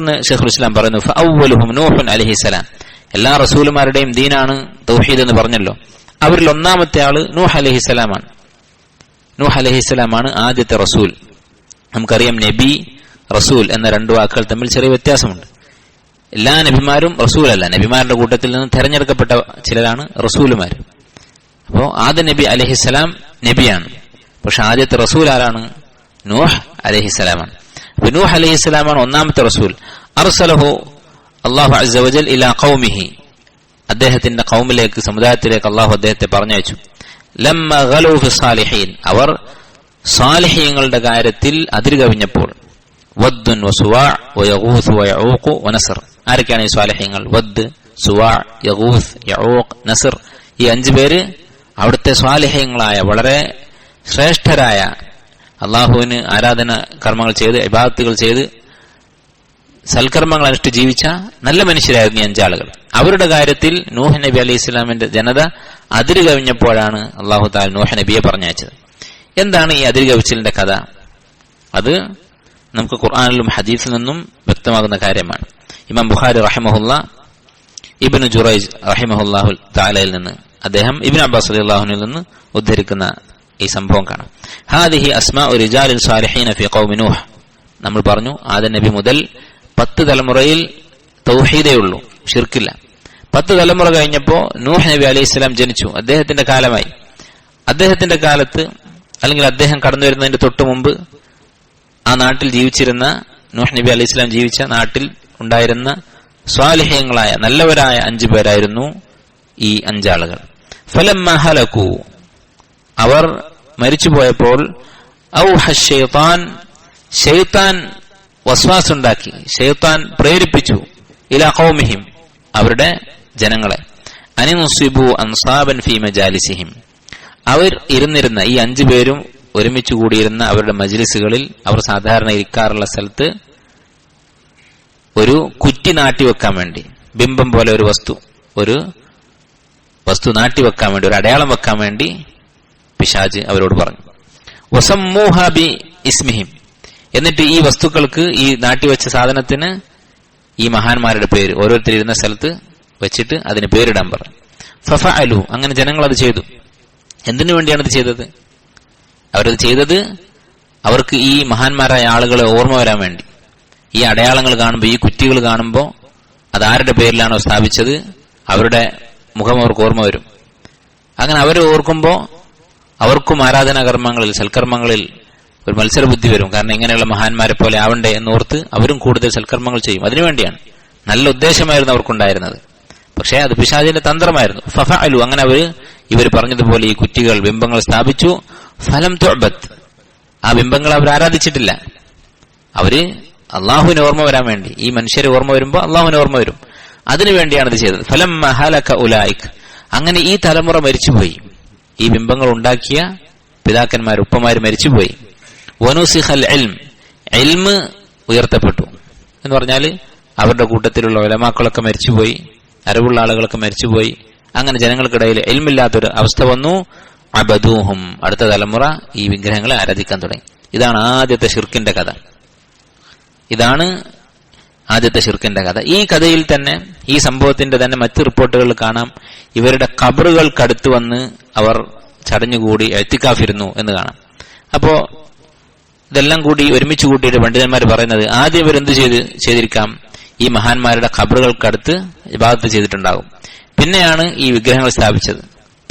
ഷെയ്ഖുൽ ഇസ്ലാം പറയുന്നു ഫഅവ്വലുഹും നൂഹുൻ അലഹിസലാം എല്ലാ റസൂലുമാരുടെയും ദീനാണ് തൗഹീദ് എന്ന് പറഞ്ഞല്ലോ. അവരിൽ ഒന്നാമത്തെ ആൾ നൂഹ് അലഹിസലാമാണ് നൂഹ് അലഹിസലാമാണ് ആദ്യത്തെ റസൂൽ. നമുക്കറിയാം നബി റസൂൽ എന്ന രണ്ടു വാക്കുകൾ തമ്മിൽ ചെറിയ വ്യത്യാസമുണ്ട്. എല്ലാ നബിമാരും റസൂൽ അല്ല നബിമാരുടെ കൂട്ടത്തിൽ നിന്ന് തെരഞ്ഞെടുക്കപ്പെട്ട ചിലരാണ് റസൂലുമാർ. അപ്പോ ആദ്യ നബി അലഹിസലാം നബിയാണ്. പക്ഷെ ആദ്യത്തെ റസൂൽ ആരാണ്? നൂഹ് അലഹിസ്സലാമാണ് നൂഹ് അലഹിസ്സലാമാണ് ഒന്നാമത്തെ റസൂൽ. അർസലഹു അള്ളാഹു അസവജൽ ഇലാ കൗമിഹി അദ്ദേഹത്തിന്റെ കൗമിലേക്ക് സമുദായത്തിലേക്ക് അള്ളാഹു അദ്ദേഹത്തെ പറഞ്ഞയച്ചു. ലമ്മ ഗലൂ ഫി സാലിഹീൻ. അവർ സാലിഹീങ്ങളുടെ കാര്യത്തിൽ അതിരുകവിഞ്ഞപ്പോൾ വദ്ദുൻ വസുവാ വയഗൂസ് വയഊഖ് വനസർ ആരൊക്കെയാണ് ഈ സ്വാലഹ്യങ്ങൾ വദ് സുവാ യഗൂസ് യഊഖ് നസർ. ഈ അഞ്ചു പേര് അവിടുത്തെ സ്വാലിഹ്യങ്ങളായ വളരെ ശ്രേഷ്ഠരായ അള്ളാഹുവിന് ആരാധന കർമ്മങ്ങൾ ചെയ്ത് ഇബാദത്തുകൾ ചെയ്ത് സൽക്കർമ്മങ്ങൾ അനുഷ്ഠിച്ച് ജീവിച്ച നല്ല മനുഷ്യരായിരുന്നു ഈ അഞ്ചാളുകൾ. അവരുടെ കാര്യത്തിൽ നൂഹ് നബി അലൈഹി ഇസ്ലാമിന്റെ ജനത അതിര് കവിഞ്ഞപ്പോഴാണ് അള്ളാഹു താൽ നൂഹ് നബിയെ പറഞ്ഞയച്ചത്. എന്താണ് ഈ അതിര് കവിച്ചിലിന്റെ കഥ? അത് നമുക്ക് ഖുർആാനിലും ഹദീസിൽ നിന്നും വ്യക്തമാകുന്ന കാര്യമാണ്. ഇമാം ബുഖാരി റഹിമഹുല്ല ഇബിന് ജുറൈജ് റഹിമഹുല്ലാഹു താലയിൽ നിന്ന് അദ്ദേഹം ഇബിൻ അബ്ബാസ് അലി അള്ളാഹുനിൽ നിന്ന് ഉദ്ധരിക്കുന്ന ഈ സംഭവം കാണാം. ഹാദിഹി അസ്മാ റിജാലിൻ സാലിഹീന ഫി ഖൗമി നൂഹ്. നമ്മൾ പറഞ്ഞു ആദ നബി മുതൽ പത്ത് തലമുറയിൽ തൗഹീദേ ഉള്ളൂ ഷിർക്കില്ല പത്ത് തലമുറ കഴിഞ്ഞപ്പോൾ നൂഹ് നബി അലൈഹി സ്വലാം ജനിച്ചു അദ്ദേഹത്തിന്റെ കാലമായി. അദ്ദേഹത്തിന്റെ കാലത്ത് അല്ലെങ്കിൽ അദ്ദേഹം കടന്നു വരുന്നതിന്റെ തൊട്ടു മുമ്പ് ആ നാട്ടിൽ ജീവിച്ചിരുന്ന നൂഹ് നബി അലൈഹി സ്വലാം ജീവിച്ച നാട്ടിൽ ഉണ്ടായിരുന്ന സ്വാലിഹ്യങ്ങളായ നല്ലവരായ അഞ്ചു പേരായിരുന്നു ഈ അഞ്ചാളുകൾ. ഫലം മഹലക്കു. അവർ മരിച്ചുപോയപ്പോൾ ഔഹ ഷെയ്ത്താൻ പ്രേരിപ്പിച്ചു ഇലാ അവരുടെ ജനങ്ങളെ. അനിമുസിബു അൻസാബൻ ഫി മജാലിസിഹിം. അവർ ഇരുന്നിരുന്ന ഈ അഞ്ചു പേരും ഒരുമിച്ച് കൂടിയിരുന്ന അവരുടെ മജ്ലിസുകളിൽ അവർ സാധാരണ ഇരിക്കാറുള്ള സ്ഥലത്ത് ഒരു കുറ്റി നാട്ടിവെക്കാൻ വേണ്ടി ബിംബം പോലെ ഒരു വസ്തു ഒരു വസ്തു നാട്ടിവെക്കാൻ വേണ്ടി ഒരു അടയാളം വെക്കാൻ വേണ്ടി പിശാജ് അവരോട് പറഞ്ഞു. വസമ്മൂഹ ബി ഇസ്മിഹിം. എന്നിട്ട് ഈ വസ്തുക്കൾക്ക് ഈ നാട്ടിവെച്ച സാധനത്തിന് ഈ മഹാന്മാരുടെ പേര് ഓരോരുത്തർ ഇരുന്ന സ്ഥലത്ത് വെച്ചിട്ട് അതിന് പേരിടാൻ പറഞ്ഞു. ഫഫ അലു അങ്ങനെ ജനങ്ങൾ അത് ചെയ്തു. എന്തിനു വേണ്ടിയാണ് ഇത് ചെയ്തത്? അവരത് ചെയ്തത് അവർക്ക് ഈ മഹാന്മാരായ ആളുകളെ ഓർമ്മ വരാൻ വേണ്ടി. ഈ അടയാളങ്ങൾ കാണുമ്പോൾ ഈ കുറ്റികൾ കാണുമ്പോൾ അതാരുടെ പേരിലാണോ സ്ഥാപിച്ചത്? അവരുടെ മുഖം അവർക്ക് ഓർമ്മ വരും. അങ്ങനെ അവരെ ഓർക്കുമ്പോൾ അവർക്കും ആരാധനാ കർമ്മങ്ങളിൽ സൽക്കർമ്മങ്ങളിൽ ഒരു മത്സരബുദ്ധി വരും. കാരണം ഇങ്ങനെയുള്ള മഹാന്മാരെ പോലെ ആവണ്ടേ എന്നോർത്ത് അവരും കൂടുതൽ സൽക്കർമ്മങ്ങൾ ചെയ്യും. അതിനുവേണ്ടിയാണ് നല്ല ഉദ്ദേശമായിരുന്നു അവർക്കുണ്ടായിരുന്നത്. പക്ഷേ അത് പിശാചിന്റെ തന്ത്രമായിരുന്നു. ഫഫ അലു അങ്ങനെ അവർ ഇവർ പറഞ്ഞതുപോലെ ഈ കുറ്റികൾ ബിംബങ്ങൾ സ്ഥാപിച്ചു. ഫലം തൊബത്ത് ആ ബിംബങ്ങൾ അവർ ആരാധിച്ചിട്ടില്ല. അവർ അള്ളാഹുവിന് ഓർമ്മ വരാൻ വേണ്ടി. ഈ മനുഷ്യരെ ഓർമ്മ വരുമ്പോൾ അള്ളാഹുവിന് ഓർമ്മ വരും. അതിനുവേണ്ടിയാണ് ഇത് ചെയ്തത്. ഫലം മഹാലക്ക ഉലായിക്. അങ്ങനെ ഈ തലമുറ മരിച്ചുപോയി. ഈ ബിംബങ്ങൾ ഉണ്ടാക്കിയ പിതാക്കന്മാർ ഉപ്പമാർ മരിച്ചുപോയി. വനുസിഹൽ എൽം എൽമ് ഉയർത്തപ്പെട്ടു. എന്ന് പറഞ്ഞാൽ അവരുടെ കൂട്ടത്തിലുള്ള ഒലമാക്കളൊക്കെ മരിച്ചുപോയി അറിവുള്ള ആളുകളൊക്കെ മരിച്ചുപോയി. അങ്ങനെ ജനങ്ങൾക്കിടയിൽ എൽമില്ലാത്തൊരു അവസ്ഥ വന്നു. അബദൂഹും. അടുത്ത തലമുറ ഈ വിഗ്രഹങ്ങളെ ആരാധിക്കാൻ തുടങ്ങി. ഇതാണ് ആദ്യത്തെ ഷിർക്കിന്റെ കഥ. ഇതാണ് ആദ്യത്തെ ഷിർക്കിന്റെ കഥ. ഈ കഥയിൽ തന്നെ ഈ സംഭവത്തിന്റെ തന്നെ മറ്റ് റിപ്പോർട്ടുകളിൽ കാണാം. ഇവരുടെ കബറുകൾക്കടുത്ത് വന്ന് അവർ ചടഞ്ഞുകൂടി എത്തിക്കാഫിരുന്നു എന്ന് കാണാം. അപ്പോ ഇതെല്ലാം കൂടി ഒരുമിച്ച് കൂട്ടിയിട്ട് പണ്ഡിതന്മാർ പറയുന്നത് ആദ്യം ഇവരെന്ത് ചെയ്ത് ചെയ്തിരിക്കാം? ഈ മഹാന്മാരുടെ കബറുകൾക്കടുത്ത് ഇബാദത്ത് ചെയ്തിട്ടുണ്ടാകും. പിന്നെയാണ് ഈ വിഗ്രഹങ്ങൾ സ്ഥാപിച്ചത്.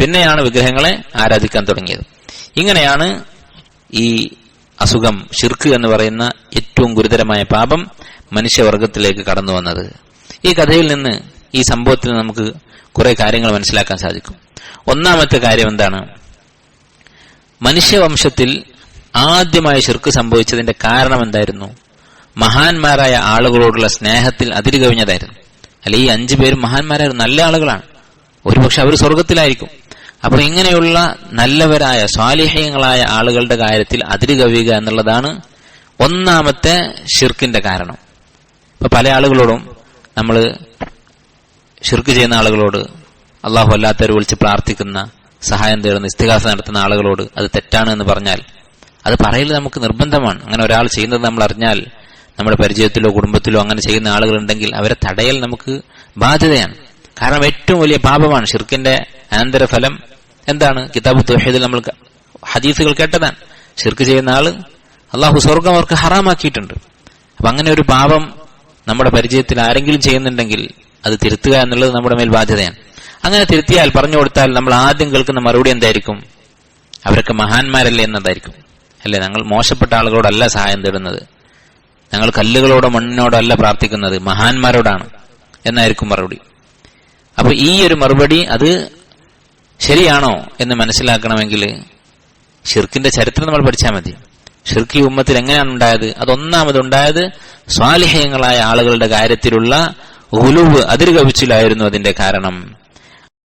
പിന്നെയാണ് വിഗ്രഹങ്ങളെ ആരാധിക്കാൻ തുടങ്ങിയത്. ഇങ്ങനെയാണ് ഈ അസുഖം ഷിർക്ക് എന്ന് പറയുന്ന ഏറ്റവും ഗുരുതരമായ പാപം മനുഷ്യവർഗത്തിലേക്ക് കടന്നു വന്നത്. ഈ കഥയിൽ നിന്ന് ഈ സംഭവത്തിൽ നമുക്ക് കുറെ കാര്യങ്ങൾ മനസ്സിലാക്കാൻ സാധിക്കും. ഒന്നാമത്തെ കാര്യം എന്താണ്? മനുഷ്യവംശത്തിൽ ആദ്യമായി ശിർക്ക് സംഭവിച്ചതിന്റെ കാരണം എന്തായിരുന്നു? മഹാന്മാരായ ആളുകളോടുള്ള സ്നേഹത്തിൽ അതിര് കവിഞ്ഞതായിരുന്നു. അല്ലെ ഈ അഞ്ചു പേരും മഹാന്മാരായിരുന്നു നല്ല ആളുകളാണ്. ഒരുപക്ഷെ അവർ സ്വർഗത്തിലായിരിക്കും. അപ്പോൾ ഇങ്ങനെയുള്ള നല്ലവരായ സ്വാലിഹ്യങ്ങളായ ആളുകളുടെ കാര്യത്തിൽ അതിര് കവിയുക എന്നുള്ളതാണ് ഒന്നാമത്തെ ഷിർക്കിന്റെ കാരണം. പല ആളുകളോടും നമ്മൾ ഷിർക്ക് ചെയ്യുന്ന ആളുകളോട് അള്ളാഹു അല്ലാത്തവർ വിളിച്ച് പ്രാർത്ഥിക്കുന്ന സഹായം തേടുന്ന ഇസ്തിഹാസ നടത്തുന്ന ആളുകളോട് അത് തെറ്റാണ് എന്ന് പറഞ്ഞാൽ അത് പറയൽ നമുക്ക് നിർബന്ധമാണ്. അങ്ങനെ ഒരാൾ ചെയ്യുന്നത് നമ്മൾ അറിഞ്ഞാൽ നമ്മുടെ പരിചയത്തിലോ കുടുംബത്തിലോ അങ്ങനെ ചെയ്യുന്ന ആളുകളുണ്ടെങ്കിൽ അവരെ തടയൽ നമുക്ക് ബാധ്യതയാണ്. കാരണം ഏറ്റവും വലിയ പാപമാണ് ഷിർക്കിന്റെ അനന്തരഫലം എന്താണ്? കിതാബ് തുഹീദിൽ നമ്മൾ ഹദീസുകൾ കേട്ടതാണ്. ഷിർക്ക് ചെയ്യുന്ന ആൾ അള്ളാഹു സ്വർഗം അവർക്ക് ഹറാമാക്കിയിട്ടുണ്ട്. അപ്പൊ അങ്ങനെ ഒരു പാപം നമ്മുടെ പരിചയത്തിൽ ആരെങ്കിലും ചെയ്യുന്നുണ്ടെങ്കിൽ അത് തിരുത്തുക എന്നുള്ളത് നമ്മുടെ മേൽ ബാധ്യതയാണ്. അങ്ങനെ തിരുത്തിയാൽ പറഞ്ഞു കൊടുത്താൽ നമ്മൾ ആദ്യം കേൾക്കുന്ന മറുപടി എന്തായിരിക്കും? അവരൊക്കെ മഹാന്മാരല്ലേ എന്നതായിരിക്കും. അല്ലേ? ഞങ്ങൾ മോശപ്പെട്ട ആളുകളോടല്ല സഹായം തേടുന്നത്. ഞങ്ങൾ കല്ലുകളോടോ മണ്ണിനോടോ അല്ല പ്രാർത്ഥിക്കുന്നത്. മഹാന്മാരോടാണ് എന്നായിരിക്കും മറുപടി. അപ്പൊ ഈ ഒരു മറുപടി അത് ശരിയാണോ എന്ന് മനസ്സിലാക്കണമെങ്കിൽ ഷിർക്കിന്റെ ചരിത്രം നമ്മൾ പഠിച്ചാൽ മതി. ഷിർക്കി ഉമ്മത്തിൽ എങ്ങനെയാണ് ഉണ്ടായത്? അതൊന്നാമത് ഉണ്ടായത് സ്വാലിഹ്യങ്ങളായ ആളുകളുടെ കാര്യത്തിലുള്ള ഉലുവ് അതിരുകവിച്ചിലായിരുന്നു അതിന്റെ കാരണം.